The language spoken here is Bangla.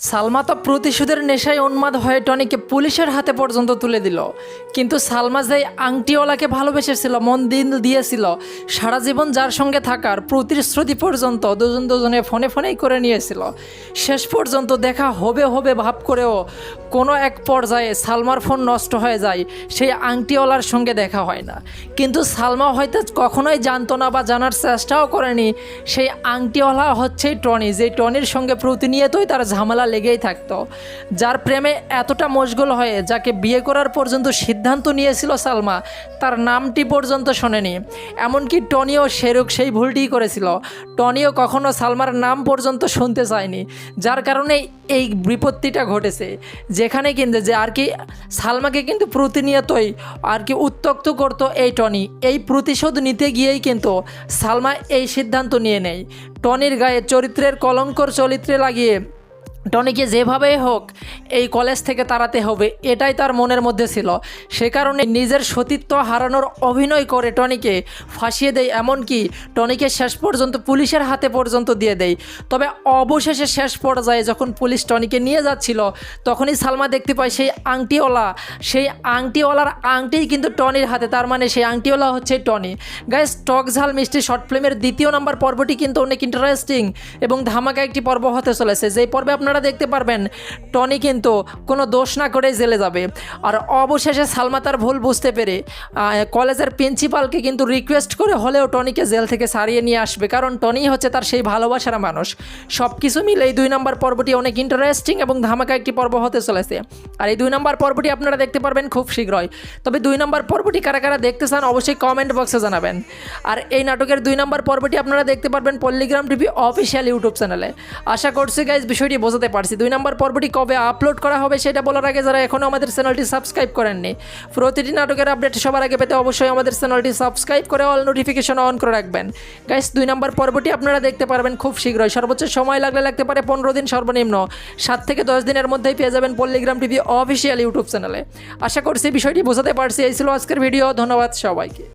সালমা তো প্রতিশোধের নেশায় উন্মাদ হয়ে টনিকে পুলিশের হাতে পর্যন্ত তুলে দিল। কিন্তু সালমা যেই আংটিওয়ালাকে ভালোবেসেছিল, মন দিন দিয়েছিল, সারা জীবন যার সঙ্গে থাকার প্রতিশ্রুতি পর্যন্ত দুজন দুজনে ফোনে ফোনেই করে নিয়েছিল। শেষ পর্যন্ত দেখা হবে হবে ভাব করেও কোনো এক পর্যায়ে সালমার ফোন নষ্ট হয়ে যায়, সেই আংটিওয়ালার সঙ্গে দেখা হয় না। কিন্তু সালমা হয়তো কখনোই জানতো না বা জানার চেষ্টাও করেনি, সেই আংটিওয়ালা হচ্ছে টনি যে টনির সঙ্গে প্রতিনিয়তই তার ঝামেলা লেগেই থাকতো। যার প্রেমে এতটা মশগুল হয়ে, যাকে বিয়ে করার পর্যন্ত সিদ্ধান্ত নিয়েছিল সালমা, তার নামটি পর্যন্ত শোনেনি। এমনকি টনিও সেরক সেই ভুলটিই করেছিল। টনিও কখনো সালমার নাম পর্যন্ত শুনতে চায়নি, যার কারণে এই বিপত্তিটা ঘটেছে। যেখানে কিন্তু যে আর কি সালমাকে কিন্তু প্রতিনিয়তই আর কি উত্তক্ত করতো এই টনি। এই প্রতিশোধ নিতে গিয়েই কিন্তু সালমা এই সিদ্ধান্ত নিয়ে নেয়। টনির গায়ে চরিত্রের কলঙ্কর চরিত্রে লাগিয়ে টনিকে যেভাবে হোক এই কলেজ থেকে তাড়াতে হবে, এটাই তার মনের মধ্যে ছিল। সে কারণে নিজের সতীত্ব হারানোর অভিনয় করে টনিকে ফাঁসিয়ে দেয়, এমনকি টনিকে শেষ পর্যন্ত পুলিশের হাতে পর্যন্ত দিয়ে দেয়। তবে অবশেষে শেষ পর্যায়ে যখন পুলিশ টনিকে নিয়ে যাচ্ছিল, তখনই সালমা দেখতে পায় সেই আংটিওয়ালা, সেই আংটিওয়ালার আংটিই কিন্তু টনির হাতে, তার মানে সেই আংটিওয়ালা হচ্ছে টনি। গাইস, টক ঝাল মিষ্টি শর্ট ফিল্মের দ্বিতীয় নম্বর পর্বটি কিন্তু অনেক ইন্টারেস্টিং এবং ধামাকা একটি পর্ব হতে চলেছে। যেই পর্বে আপনারা দেখতে পারবেন, টনি কিন্তু কোনো দোষ না করেই জেলে যাবে। আর অবশেষে সালমা তার ভুল বুঝতে পেরে কলেজের প্রিন্সিপালকে কিন্তু রিকোয়েস্ট করে হলেও টনিকে জেল থেকে সারিয়ে নিয়ে আসবে, কারণ টনি হচ্ছে তার সেই ভালোবাসার মানুষ। সব কিছু মিলে এই দুই নম্বর পর্বটি অনেক ইন্টারেস্টিং এবং ধামাকা একটি পর্ব হতে চলেছে। আর এই দুই নম্বর পর্বটি আপনারা দেখতে পারবেন খুব শীঘ্রই। তবে দুই নম্বর পর্বটি কারা কারা দেখতে চান অবশ্যই কমেন্ট বক্সে জানাবেন। আর এই নাটকের দুই নম্বর পর্বটি আপনারা দেখতে পারবেন পল্লিগ্রাম টিভি অফিসিয়াল ইউটিউব চ্যানেলে আশা করছি গাইজ বিষয়টি বোঝাতে পারছি। দুই নম্বর পর্বটি কবে আপলোড করা হবে সেটা বলার আগে যারা এখনও আমাদের চ্যানেলটি সাবস্ক্রাইব করেননি, প্রতিটি নাটকের আপডেট সবার আগে পেতে অবশ্যই আমাদের চ্যানেলটি সাবস্ক্রাইব করে অল নোটিফিকেশন অন করে রাখবেন। গাইস দুই নম্বর পর্বটি আপনারা দেখতে পারবেন খুব শীঘ্রই। সর্বোচ্চ সময় লাগলে লাগতে পারে পনেরো দিন সর্বনিম্ন। সাত থেকে দশ দিনের মধ্যেই পেয়ে যাবেন পল্লিগ্রাম টিভি অফিসিয়াল ইউটিউব চ্যানেলে আশা করছি বিষয়টি বোঝাতে পারছি। এই ছিল আজকের ভিডিও ধন্যবাদ সবাইকে।